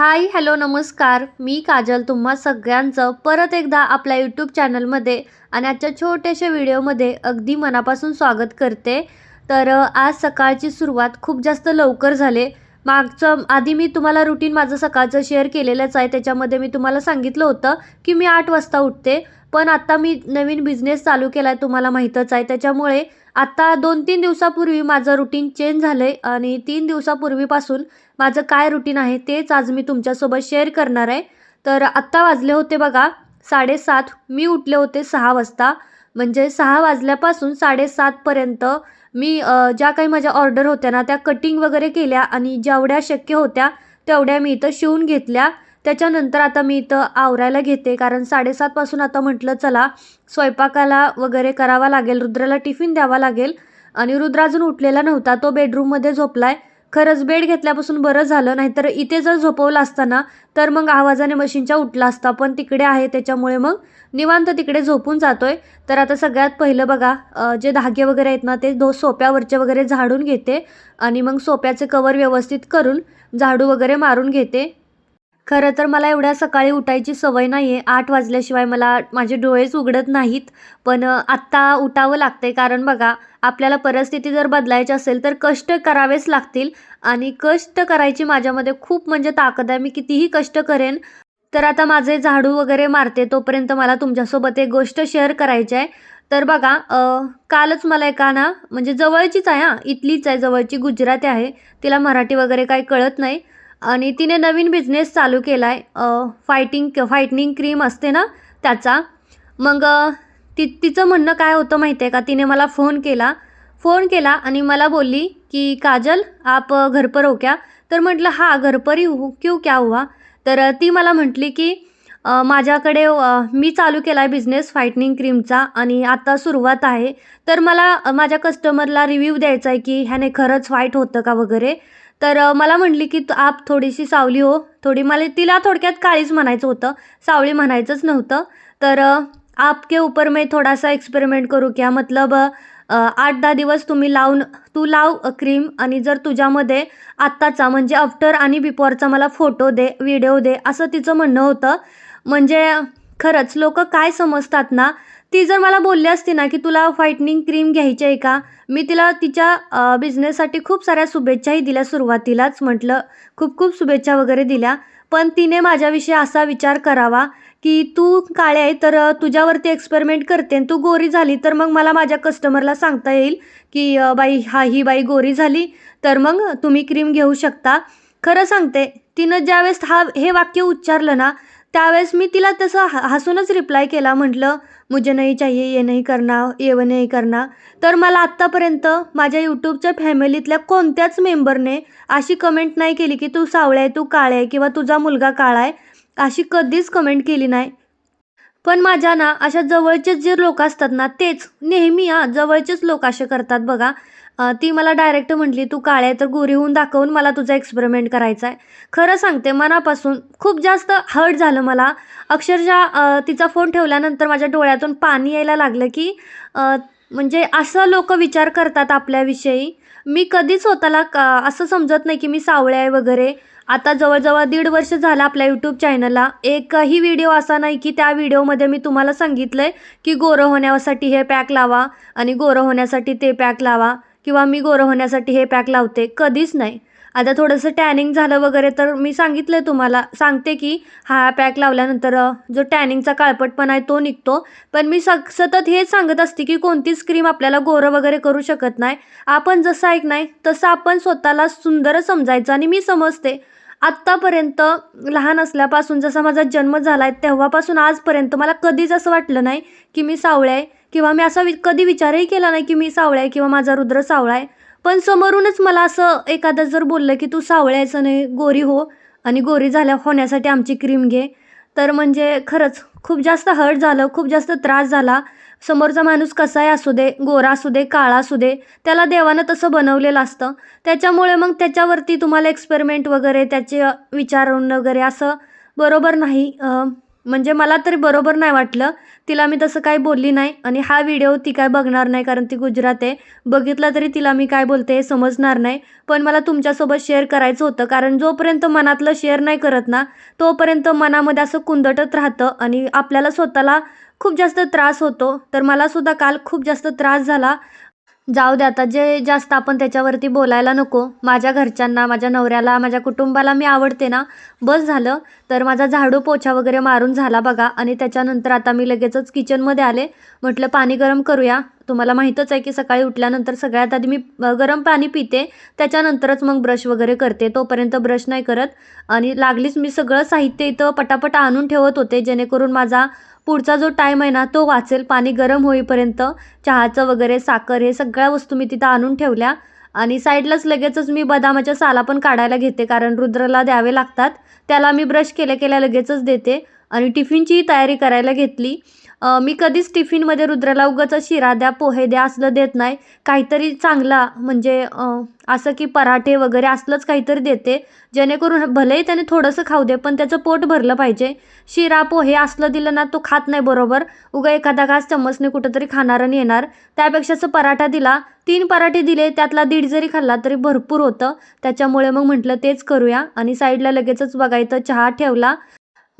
Hi hello नमस्कार. मी काजल. तुम्हा सगळ्यांचं परत एकदा आपल्या यूट्यूब चॅनलमध्ये आणि आजच्या छोट्याशा व्हिडिओमध्ये अगदी मनापासून स्वागत करते. तर आज सकाळची सुरुवात खूप जास्त लवकर झाले. मागचं आधी मी तुम्हाला रुटीन माझं सकाळचं शेअर केलेलंच आहे. त्याच्यामध्ये मी तुम्हाला सांगितलं होतं की मी आठ वाजता उठते. पण आत्ता मी नवीन बिझनेस चालू केला आहे तुम्हाला माहीतच आहे. त्याच्यामुळे आत्ता दोन तीन दिवसापूर्वी माझं रुटीन चेंज झालं आहे आणि तीन दिवसापूर्वीपासून माझं काय रुटीन आहे तेच आज मी तुमच्यासोबत शेअर करणार आहे. तर आत्ता वाजले होते बघा साडेसात. मी उठले होते सहा वाजता. म्हणजे सहा वाजल्यापासून साडेसातपर्यंत मी ज्या काही माझ्या ऑर्डर होत्या ना त्या कटिंग वगैरे केल्या आणि जेवढ्या शक्य होत्या तेवढ्या मी इथं शिवून घेतल्या. त्याच्यानंतर आता मी इथं आवरायला घेते कारण साडेसातपासून आता म्हटलं चला स्वयंपाकाला वगैरे करावा लागेल रुद्राला टिफिन द्यावा लागेल. आणि रुद्र अजून उठलेला नव्हता तो बेडरूममध्ये झोपलाय. खरंच बेड घेतल्यापासून बरं झालं नाहीतर इथे जर झोपवलं असताना तर मग आवाजाने मशीनच्या उठला असता. पण तिकडे आहे त्याच्यामुळे मग निवांत तिकडे झोपून जातोय. तर आता सगळ्यात पहिलं बघा जे धागे वगैरे आहेत ना ते दो सोप्यावरचे वगैरे झाडून घेते आणि मग सोप्याचे कवर व्यवस्थित करून झाडू वगैरे मारून घेते. खरं तर मला एवढ्या सकाळी उठायची सवय नाही आहे आठ वाजल्याशिवाय मला माझे डोळेच उघडत नाहीत. पण आत्ता उठावं लागते कारण बघा आपल्याला परिस्थिती जर बदलायची असेल तर कष्ट करावेच लागतील. आणि कष्ट करायची माझ्यामध्ये खूप म्हणजे ताकद आहे. मी कितीही कष्ट करेन तर आता माझे झाडू वगैरे मारते. तोपर्यंत मला तुमच्यासोबत एक गोष्ट शेअर करायची आहे. तर बघा कालच मला एका ना म्हणजे जवळचीच आहे हां इथलीच आहे जवळची गुजराती आहे. तिला मराठी वगैरे काही कळत नाही. आणि तिने नवीन बिझनेस चालू केला आहे फायटिंग फायटनिंग क्रीम असते ना त्याचा. मग ति तिचं म्हणणं काय होतं माहिती आहे का? तिने मला फोन केला. फोन केला आणि मला बोलली की काजल आप घर पर हो क्या? तर म्हटलं हा घर पर ही हूँ. क्यों क्या हुआ? तर ती मला म्हटली की माझ्याकडे मी चालू केला आहे बिझनेस फायटनिंग क्रीमचा आणि आता सुरुवात आहे. तर मला माझ्या कस्टमरला रिव्ह्यू द्यायचा आहे की ह्याने खरंच वाईट होतं का वगैरे? तर मला म्हटली की "तू- आप थोडीशी सावली हो. थोडी मला तिला थोडक्यात काळीच म्हणायचं होतं. सावळी म्हणायचंच नव्हतं. तर आपके ऊपर मी थोडासा एक्सपेरिमेंट करू क्या? मतलब आठ दहा दिवस तुम्ही लावून तू लाव क्रीम आणि जर तुझ्यामध्ये आत्ताचा म्हणजे आफ्टर आणि बिफोरचा मला फोटो दे व्हिडिओ दे असं तिचं म्हणणं होतं. म्हणजे खरंच लोक काय समजतात ना? ती जर मला बोलली असती ना की तुला व्हाईटनिंग क्रीम घ्यायची आहे का? मी तिला तिच्या बिझनेससाठी खूप साऱ्या शुभेच्छाही दिल्या सुरुवातीलाच म्हटलं. खूप खूप शुभेच्छा वगैरे दिल्या. पण तिने माझ्याविषयी असा विचार करावा की तू काळे आहे तर तुझ्यावरती एक्सपेरिमेंट करते आणि तू गोरी झाली तर मग मला माझ्या कस्टमरला सांगता येईल की बाई हा ही बाई गोरी झाली तर मग तुम्ही क्रीम घेऊ शकता. खरं सांगते तिनं ज्यावेळेस हा हे वाक्य उच्चारलं ना त्यावेळेस मी तिला तसं ह हसूनच रिप्लाय केला. म्हटलं मुझे नाही चाहिए ये नहीं करना ये नाही नहीं करना. तर मला आत्तापर्यंत माझ्या यूट्यूबच्या फॅमिलीतल्या कोणत्याच मेंबरने अशी कमेंट नाही केली की तू सावळा आहे तू काळा आहे किंवा तुझा मुलगा काळा आहे अशी कधीच कमेंट केली नाही. पण माझ्या ना अशा जवळचेच जे लोक असतात ना तेच नेहमी हां जवळचेच लोक असे करतात बघा. ती मला डायरेक्ट म्हटली तू काळे आहे तर गोरी होऊन दाखवून मला तुझा एक्सपेरिमेंट करायचा आहे खरं सांगते मनापासून खूप जास्त हर्ट झालं मला. अक्षरशः तिचा फोन ठेवल्यानंतर माझ्या डोळ्यातून पाणी यायला लागलं की म्हणजे असं लोक विचार करतात आपल्याविषयी. मी कधीच स्वतःला का असं समजत नाही की मी सावळे आहे वगैरे. आता जवळजवळ दीड वर्ष झालं आपल्या यूट्यूब चॅनलला एकही व्हिडिओ असा नाही की त्या व्हिडिओमध्ये मी तुम्हाला सांगितलं आहे की गोरं होण्यासाठी हे पॅक लावा आणि गोरं होण्यासाठी ते पॅक लावा. किंवा मी गोरं होण्यासाठी हे पॅक लावते? कधीच नाही. आता थोडंसं टॅनिंग झालं वगैरे तर मी सांगितलं आहे तुम्हाला. सांगते की हा पॅक लावल्यानंतर जो टॅनिंगचा काळपटपणा आहे तो निघतो. पण मी सग सतत हेच सांगत असते की कोणतीच क्रीम आपल्याला गोरं वगैरे करू शकत नाही. आपण जसं ऐक नाही तसं आपण स्वतःला सुंदर समजायचं आणि मी समजते. आत्तापर्यंत लहान असल्यापासून जसा माझा जन्म झाला आहे तेव्हापासून आजपर्यंत मला कधीच असं वाटलं नाही की मी सावळे आहे. किंवा मी असा वि कधी विचारही केला नाही की मी सावळा आहे किंवा माझा रुद्र सावळा आहे. पण समोरूनच मला असं एखादं जर बोललं की तू सावळ्याचं नाही गोरी हो आणि गोरी झाल्या होण्यासाठी आमची क्रीम घे. तर म्हणजे खरंच खूप जास्त हर्ट झालं खूप जास्त त्रास झाला. समोरचा माणूस कसाही असू दे गोरा असू दे काळा असू दे त्याला देवानं तसं बनवलेलं असतं. त्याच्यामुळे मग त्याच्यावरती तुम्हाला एक्सपेरिमेंट वगैरे त्याचे विचारून वगैरे असं बरोबर नाही. म्हणजे मला तरी बरोबर नाही वाटलं. तिला मी तसं काही बोलली नाही आणि हा व्हिडिओ ती काय बघणार नाही कारण ती गुजरात आहे. बघितला तरी तिला मी काय बोलते हे समजणार नाही. पण मला तुमच्यासोबत शेअर करायचं होतं कारण जोपर्यंत मनातलं शेअर नाही करत ना तोपर्यंत मनामध्ये असं कुंदटत राहतं आणि आपल्याला स्वतःला खूप जास्त त्रास होतो. तर मलासुद्धा काल खूप जास्त त्रास झाला. जाऊ दे आता जे जास्त आपण त्याच्यावरती बोलायला नको. माझ्या घरच्यांना माझ्या नवऱ्याला माझ्या कुटुंबाला मी आवडते ना. बस झालं. तर माझा झाडू पोछा वगैरे मारून झाला बघा. आणि त्याच्यानंतर आता मी लगेचच किचनमध्ये आले. म्हटलं पाणी गरम करूया. तुम्हाला माहीतच आहे की सकाळी उठल्यानंतर सगळ्यात आधी मी गरम पाणी पिते त्याच्यानंतरच मग ब्रश वगैरे करते तोपर्यंत ब्रश नाही करत. आणि लागलीच मी सगळं साहित्य इथं पटापट आणून ठेवत होते जेणेकरून माझा पुढचा जो टाईम आहे ना तो वाचेल. पाणी गरम होईपर्यंत चहाचं वगैरे साखर हे सगळ्या वस्तू मी तिथं आणून ठेवल्या. आणि साईडलाच लगेचच मी बदामाच्या साला पण काढायला घेते कारण रुद्रला द्यावे लागतात. त्याला मी ब्रश केल्या केल्या लगेचच देते. आणि टिफिनचीही तयारी करायला घेतली. मी कधीच टिफिनमध्ये रुद्राला उगाच शिरा द्या पोहे द्या असलं देत नाही. काहीतरी चांगला म्हणजे असं की पराठे वगैरे असलंच काहीतरी देते. जेणेकरून भलेही त्याने थोडंसं खाऊ दे पण त्याचं पोट भरलं पाहिजे. शिरा पोहे असलं दिलं ना तो खात नाही बरोबर. उगा एखादा घास चम्मचने कुठंतरी खाणार आणि येणार. त्यापेक्षा असं पराठा दिला तीन पराठे दिले त्यातला दीड जरी खाल्ला तरी भरपूर होतं. त्याच्यामुळे मग म्हटलं तेच करूया. आणि साईडला लगेचच बघायचं चहा ठेवला.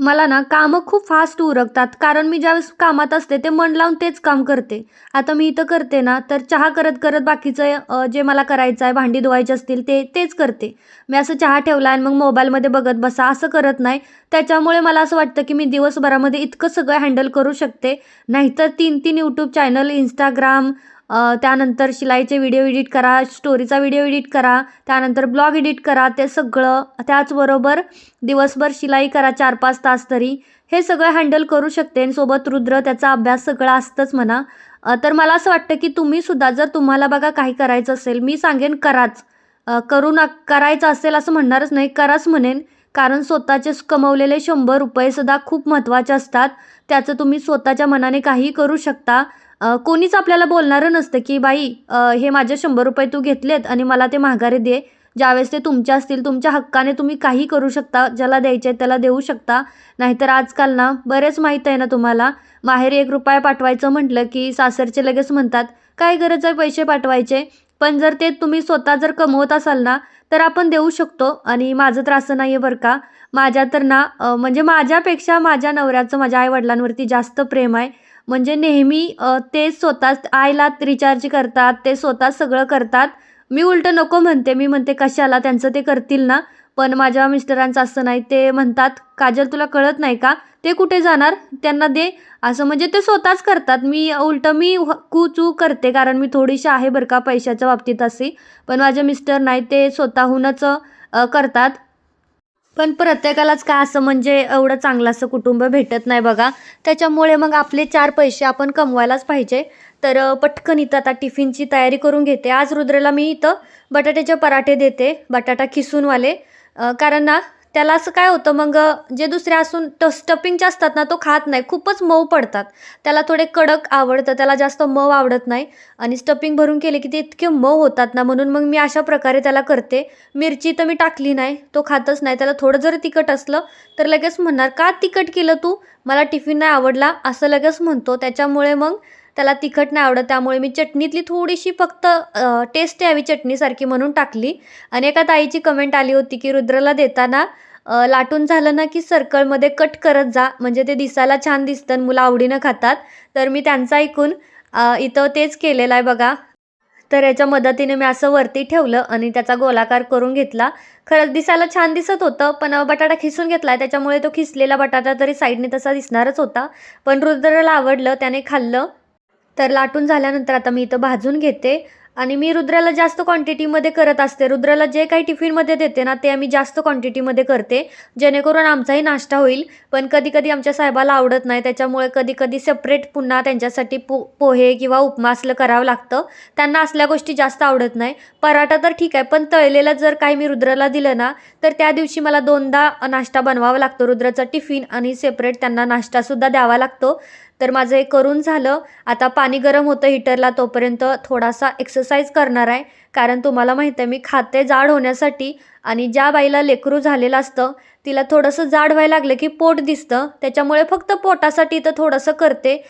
मला ना कामं खूप फास्ट उरकतात. कारण मी ज्यावेळेस कामात असते ते मन लावून तेच काम करते. आता मी इथं करते ना तर चहा करत करत बाकीचं जे मला करायचं आहे भांडी धुवायची असतील ते तेच करते. मी असं चहा ठेवला आणि मग मोबाईलमध्ये बघत बसा असं करत नाही. त्याच्यामुळे मला असं वाटतं की मी दिवसभरामध्ये इतकं सगळं हँडल करू शकते. नाहीतर तीन तीन यूट्यूब चॅनल इंस्टाग्राम त्यानंतर शिलाईचे व्हिडिओ एडिट करा स्टोरीचा व्हिडिओ एडिट करा त्यानंतर ब्लॉग एडिट करा ते सगळं त्याचबरोबर दिवसभर शिलाई करा चार पाच तास तरी. हे सगळं हँडल करू शकते आणि सोबत रुद्र त्याचा अभ्यास सगळा असतंच म्हणा. तर मला असं वाटतं की तुम्हीसुद्धा जर तुम्हाला बघा काही करायचं असेल मी सांगेन कराच. करू ना करायचं असेल असं म्हणणारच नाही कराच म्हणेन. कारण स्वतःचे कमवलेले शंभर रुपयेसुद्धा खूप महत्त्वाचे असतात. त्याचं तुम्ही स्वतःच्या मनाने काहीही करू शकता. कोणीच आपल्याला बोलणारं नसतं की बाई हे माझे शंभर रुपये तू घेतलेत आणि मला ते माघारी दे. ज्यावेळेस ते तुमच्या असतील तुमच्या हक्काने तुम्ही काही करू शकता ज्याला द्यायचे आहेत त्याला देऊ शकता. नाहीतर आजकाल ना बरेच माहीत आहे ना तुम्हाला. माहेर एक रुपया पाठवायचं म्हटलं की सासरचे लगेच म्हणतात काय गरज आहे पैसे पाठवायचे? पण जर ते तुम्ही स्वतः जर कमवत असाल ना तर आपण देऊ शकतो आणि माझं तर असं नाही आहे बरं का. माझ्या तर ना म्हणजे माझ्यापेक्षा माझ्या नवऱ्याचं माझ्या आईवडिलांवरती जास्त प्रेम आहे. म्हणजे नेहमी ते स्वतः आईला रिचार्ज करतात ते स्वतः सगळं करतात. मी उलटं नको म्हणते मी म्हणते कशाला त्यांचं ते करतील ना? पण माझ्या मिस्टरांचं असं नाही ते म्हणतात काजल तुला कळत नाही का? ते कुठे जाणार? त्यांना दे. असं म्हणजे ते स्वतःच करतात. मी उलटं मी कूचू करते कारण मी थोडीशी आहे बरं का पैशाच्या बाबतीत अशी. पण माझे मिस्टर नाही ते स्वतःहूनच करतात. पण प्रत्येकालाच काय असं म्हणजे एवढं चांगलं असं कुटुंब भेटत नाही बघा. त्याच्यामुळे मग आपले चार पैसे आपण कमवायलाच पाहिजे. तर पटकन इथं आता टिफिनची तयारी करून घेते. आज रुद्रेला मी इथं बटाट्याचे पराठे देते बटाटा खिसूनवाले. कारण ना त्याला असं काय होतं मग जे दुसरे असून ट स्टपिंगचे असतात ना तो खात नाही. खूपच मऊ पडतात. त्याला थोडे कडक आवडतं त्याला जास्त मऊ आवडत नाही. आणि स्टफिंग भरून केले की ते इतके मऊ होतात ना म्हणून मग मी अशा प्रकारे त्याला करते. मिरची तर मी टाकली नाही तो खातच नाही. त्याला थोडं जर तिखट असलं तर लगेच म्हणणार का तिखट केलं तू? मला टिफिन नाही आवडला. असं लगेच म्हणतो. त्याच्यामुळे मग त्याला तिखट नाही आवडत. त्यामुळे मी चटणीतली थोडीशी फक्त टेस्ट यावी चटणीसारखी म्हणून टाकली. आणि एका ताईची कमेंट आली होती की रुद्रला देताना लाटून झालं ना की सर्कलमध्ये कट करत जा. म्हणजे ते दिसायला छान दिसतं आणि मुलं आवडीनं खातात. तर मी त्यांचं ऐकून इथं तेच केलेलं आहे बघा. तर याच्या मदतीने मी असं वरती ठेवलं आणि त्याचा गोलाकार करून घेतला. खरंच दिसायला छान दिसत होतं पण बटाटा खिसून घेतला त्याच्यामुळे तो खिसलेला बटाटा तरी साईडने तसा दिसणारच होता. पण रुद्राला आवडलं त्याने खाल्लं. तर लाटून झाल्यानंतर आता मी इथं भाजून घेते. आणि मी रुद्राला जास्त क्वांटिटीमध्ये करत असते. रुद्राला जे काही टिफिनमध्ये देते ना ते आम्ही जास्त क्वांटिटीमध्ये करते. जेणेकरून आमचाही नाश्ता होईल. पण कधी कधी आमच्या साहेबाला आवडत नाही. त्याच्यामुळे कधी कधी सेपरेट पुन्हा त्यांच्यासाठी पो पोहे किंवा उपमा असलं करावं लागतं. त्यांना असल्या गोष्टी जास्त आवडत नाही. पराठा तर ठीक आहे. पण तळलेलं जर काही मी रुद्राला दिलं ना तर त्या दिवशी मला दोनदा नाश्ता बनवावा लागतो. रुद्राचा टिफिन आणि सेपरेट त्यांना नाश्तासुद्धा द्यावा लागतो. तर माझं हे करून झालं. आता पाणी गरम होतं हिटरला तोपर्यंत थोडासा एक्सरसाइज करणार आहे. कारण तुम्हाला माहीत आहे मी खाते जाड होण्यासाठी आणि ज्या बाईला लेकरू झालेलं असतं तिला थोडंसं जाड व्हायला लागलं की पोट दिसतं. त्याच्यामुळे फक्त पोटासाठी तर थोडंसं करते.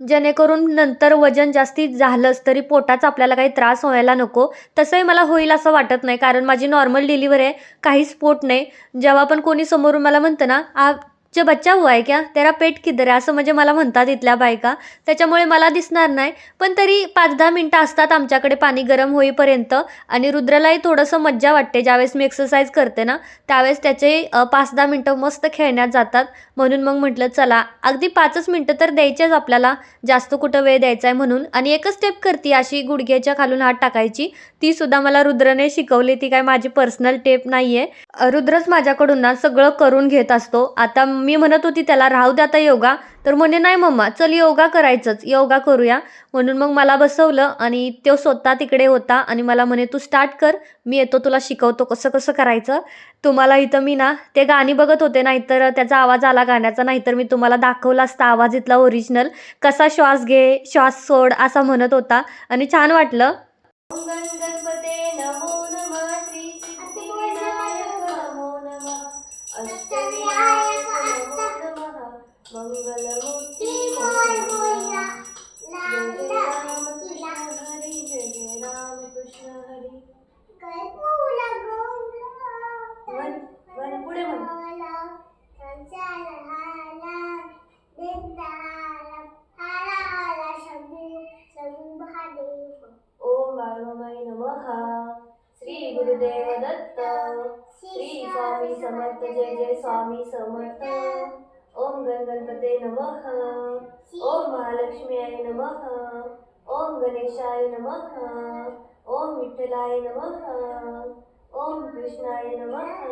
जेणेकरून नंतर वजन जास्ती झालंच तरी पोटाचा आपल्याला काही त्रास व्हायला नको. तसंही मला होईल असं वाटत नाही कारण माझी नॉर्मल डिलिव्हरी आहे. काहीच पोट नाही. जेव्हा पण कोणी समोरून मला म्हणतं ना आ जे बच्चा हुआ आहे क्या? तेरा पेट किधर आहे असं म्हणजे मला म्हणतात इथल्या बायका. त्याच्यामुळे मला दिसणार नाही. पण तरी पाच दहा मिनटं असतात आमच्याकडे पाणी गरम होईपर्यंत आणि रुद्रालाही थोडंसं मज्जा वाटते. ज्यावेळेस मी एक्सरसाइज करते ना त्यावेळेस त्याचे पाच दहा मिनटं मस्त खेळण्यात जातात. म्हणून मग म्हटलं चला अगदी पाचच मिनटं तर द्यायचेच आपल्याला. जास्त कुठं वेळ द्यायचा आहे म्हणून. आणि एकच स्टेप करते अशी गुडघ्याच्या खालून हात टाकायची. ती सुद्धा मला रुद्रने शिकवली. ती काय माझी पर्सनल टेप नाही आहे रुद्रच माझ्याकडून ना सगळं करून घेत असतो. आता मी म्हणत होती त्याला राहू दे आता योगा. तर म्हणे नाही मम्मा चल योगा करायचंच योगा करूया. म्हणून मग मला बसवलं आणि तो स्वतः तिकडे होता आणि मला म्हणे तू स्टार्ट कर मी येतो तुला शिकवतो कसं कसं करायचं. तुम्हाला इथं मी ना ते गाणी बघत होते नाहीतर त्याचा आवाज आला गाण्याचा नाहीतर मी तुम्हाला दाखवला असता आवाज इथला ओरिजिनल कसा श्वास घे श्वास सोड असा म्हणत होता आणि छान वाटलं. ओम बाळमामाई नमः श्री गुरुदेव दत्त श्री स्वामी समर्थ जय जय स्वामी समर्थ ओम गण गणपते नमः ओम महालक्ष्मीयाय नमः ओम गणेशाय नमः ओम विठ्ठलाय नमः ओम कृष्णाय नमः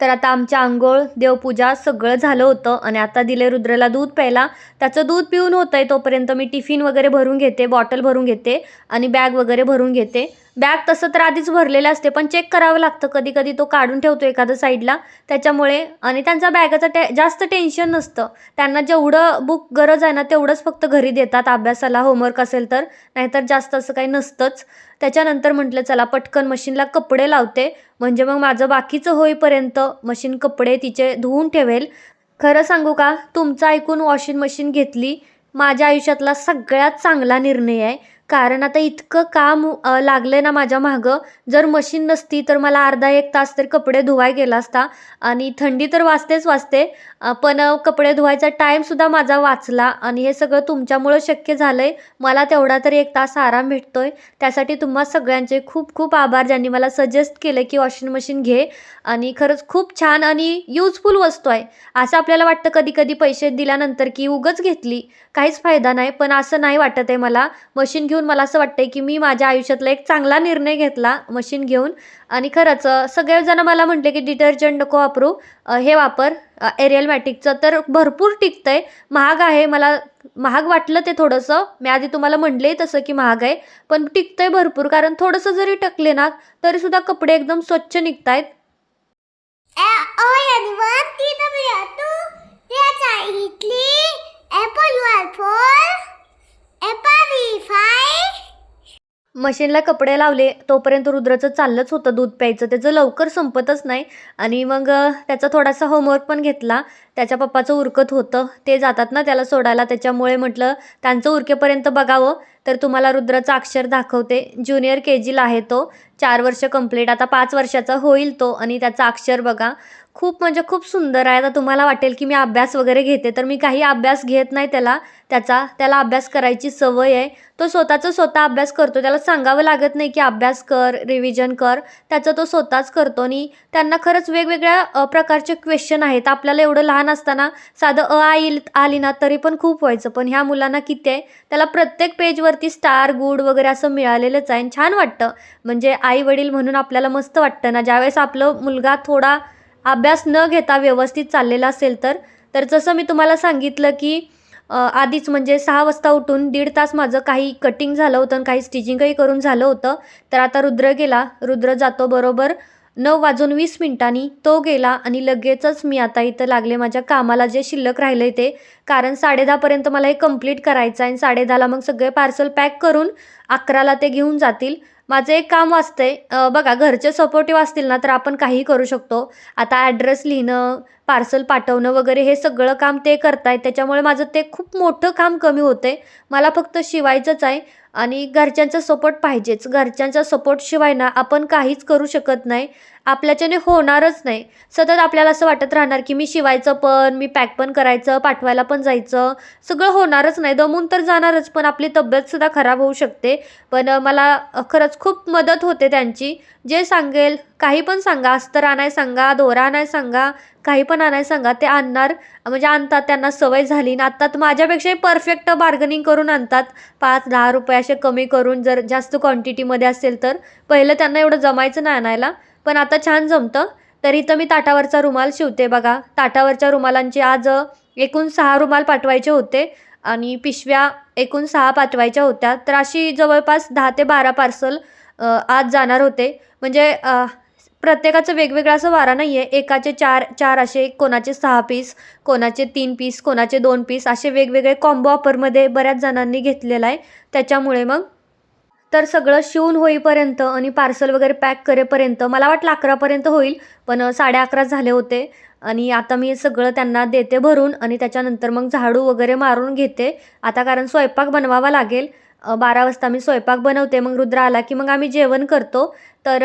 तर आता आमच्या आंघोळ देवपूजा सगळं झालं होतं आणि आता दिले रुद्रला दूध प्यायला. त्याचं दूध पिऊन होतं आहे तोपर्यंत मी टिफिन वगैरे भरून घेते बॉटल भरून घेते आणि बॅग वगैरे भरून घेते. बॅग तसं तर आधीच भरलेलं असते पण चेक करावं लागतं. कधी कधी तो काढून ठेवतो एखाद्या साईडला त्याच्यामुळे आणि त्यांचा बॅगाचं टे जास्त टेन्शन नसतं. त्यांना जेवढं बुक गरज आहे ना तेवढंच फक्त घरी देतात. अभ्यासाला होमवर्क असेल तर. नाहीतर जास्त असं काही नसतंच. त्याच्यानंतर म्हटलं चला पटकन मशीनला कपडे लावते. म्हणजे मग माझं बाकीचं होईपर्यंत मशीन कपडे तिचे धुवून ठेवेल. खरं सांगू का? तुमचं ऐकून वॉशिंग मशीन घेतली. माझ्या आयुष्यातला सगळ्यात चांगला निर्णय आहे. कारण आता इतकं काम लागलं आहे ना माझ्या मागं. जर मशीन नसती तर मला अर्धा एक तास तरी कपडे धुवाय गेला असता. आणि थंडी तर वाजतेच वाजते पण कपडे धुवायचा टाईमसुद्धा माझा वाचला. आणि हे सगळं तुमच्यामुळं शक्य झालं आहे मला तेवढा तरी एक तास आराम भेटतो आहे त्यासाठी तुम्हा सगळ्यांचे खूप खूप आभार ज्यांनी मला सजेस्ट केलं की वॉशिंग मशीन घे. आणि खरंच खूप छान आणि यूजफुल वस्तू आहे. असं आपल्याला वाटतं कधी कधी पैसे दिल्यानंतर की उगच घेतली. काहीच फायदा नाही पण असं नाही वाटत आहे मला. मशीन घेऊन मला असं वाटतं आहे की मी माझ्या आयुष्यातला एक चांगला निर्णय घेतला मशीन घेऊन. आणि खरंच सगळेजण मला म्हटले की डिटर्जंट नको वापरू. हे वापर. एरियल मॅटिकचं तर भरपूर टिकतं आहे महाग आहे. मला महाग वाटलं ते थोडंसं. मी आधी तुम्हाला म्हणले तसं की महाग आहे. पण टिकतंय भरपूर. कारण थोडंसं जरी टकले ना तरीसुद्धा कपडे एकदम स्वच्छ निघत आहेत मशीनला कपडे लावले तोपर्यंत रुद्राचं चाललंच होतं दूध प्यायचं. त्याचं लवकर संपतच नाही. आणि मग त्याचा थोडासा होमवर्क पण घेतला. त्याच्या पप्पाचं उरकत होतं. ते जातात ना त्याला सोडायला. त्याच्यामुळे म्हटलं त्यांचं उरकेपर्यंत बघावं. तर तुम्हाला रुद्राचं अक्षर दाखवते. ज्युनियर के जीला आहे तो. चार वर्ष कंप्लीट आता पाच वर्षाचा होईल तो. आणि त्याचं अक्षर बघा. खूप म्हणजे खूप सुंदर आहे. आता तुम्हाला वाटेल की मी अभ्यास वगैरे घेते तर मी काही अभ्यास घेत नाही त्याला. त्याचा त्याला अभ्यास करायची सवय आहे. तो स्वतःचं स्वतः अभ्यास करतो. त्याला सांगावं लागत नाही की अभ्यास कर रिव्हिजन कर. त्याचं तो स्वतःच करतो आणि त्यांना खरंच वेगवेगळ्या प्रकारचे क्वेश्चन आहेत. आपल्याला एवढं लहान असताना साधं अ आईल आली ना तरी पण खूप व्हायचं. पण ह्या मुलांना किती आहे? त्याला प्रत्येक पेजवरती स्टार गुड वगैरे असं मिळालेलंच आहे. आणि छान वाटतं. म्हणजे आई वडील म्हणून आपल्याला मस्त वाटतं ना. ज्यावेळेस आपलं मुलगा थोडा अभ्यास न घेता व्यवस्थित चाललेला असेल तर तर जसं मी तुम्हाला सांगितलं की आधीच म्हणजे सहा वाजता उठून दीड तास माझं काही कटिंग झालं होतं आणि काही स्टिचिंगही करून झालं होतं. तर आता रुद्र गेला. रुद्र जातो बरोबर नऊ वाजून वीस मिनिटांनी. तो गेला आणि लगेचच मी आता इथं लागले माझ्या कामाला. जे शिल्लक राहिलं आहे ते. कारण साडेदहापर्यंत मला हे कंप्लीट करायचं आहे आणि साडेदहाला मग सगळे पार्सल पॅक करून अकराला ते घेऊन जातील. माझं एक काम वाचतंय आहे बघा घरचे सपोर्टिव्ह असतील ना तर आपण काहीही करू शकतो. आता ॲड्रेस लिहिणं पार्सल पाठवणं वगैरे हे सगळं काम ते करतायत त्याच्यामुळे माझं ते खूप मोठं काम कमी होतं आहे मला फक्त शिवायचंच आहे आणि घरच्यांचा सपोर्ट पाहिजेच. घरच्यांचा सपोर्ट शिवाय ना आपण काहीच करू शकत नाही. आपल्याच्याने होणारच नाही. सतत आपल्याला असं वाटत राहणार की मी शिवायचं पण मी पॅक पण करायचं पाठवायला पण जायचं. सगळं होणारच नाही. दमून तर जाणारच पण आपली तब्येतसुद्धा खराब होऊ शकते. पण मला खरंच खूप मदत होते त्यांची. जे सांगेल काही पण सांगा. अस्तर आणाय सांगा दोरा आणाय सांगा काही पण आणाय सांगा ते आणणार. म्हणजे आणतात त्यांना सवय झाली ना आत्ता तर माझ्यापेक्षाही परफेक्ट बार्गनिंग करून आणतात. पाच दहा रुपये असे कमी करून जर जास्त क्वांटिटीमध्ये असेल तर. पहिलं त्यांना एवढं जमायचं नाही आणायला. पण आता छान जमतं. तर इथं मी ताटावरचा रुमाल शिवते बघा. ताटावरच्या रुमालांचे आज एकूण सहा रुमाल पाठवायचे होते आणि पिशव्या एकूण सहा पाठवायच्या होत्या. तर अशी जवळपास दहा ते बारा पार्सल आज जाणार होते. म्हणजे प्रत्येकाचं वेगवेगळं असं वारा नाही आहे एकाचे चार चार असे कोणाचे सहा पीस कोणाचे तीन पीस कोणाचे दोन पीस असे वेगवेगळे कॉम्बो ऑफरमध्ये बऱ्याच जणांनी घेतलेला आहे. त्याच्यामुळे मग तर सगळं शिवून होईपर्यंत आणि पार्सल वगैरे पॅक करेपर्यंत मला वाटलं अकरापर्यंत होईल पण साडे अकरा झाले होते. आणि आता मी सगळं त्यांना देते भरून आणि त्याच्यानंतर मग झाडू वगैरे मारून घेते. आता कारण स्वयंपाक बनवावा लागेल. बारा वाजता मी स्वयंपाक बनवते. मग रुद्र आला की मग आम्ही जेवण करतो. तर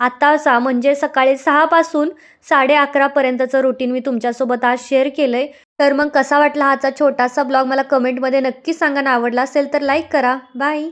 आत्ता सा असा म्हणजे सकाळी सहापासून साडे अकरापर्यंतचं रुटीन मी तुमच्यासोबत आज शेअर केलं आहे तर मग कसा वाटला हाचा छोटासा ब्लॉग मला कमेंटमध्ये नक्की सांगा. ना आवडला असेल तर लाईक करा. बाय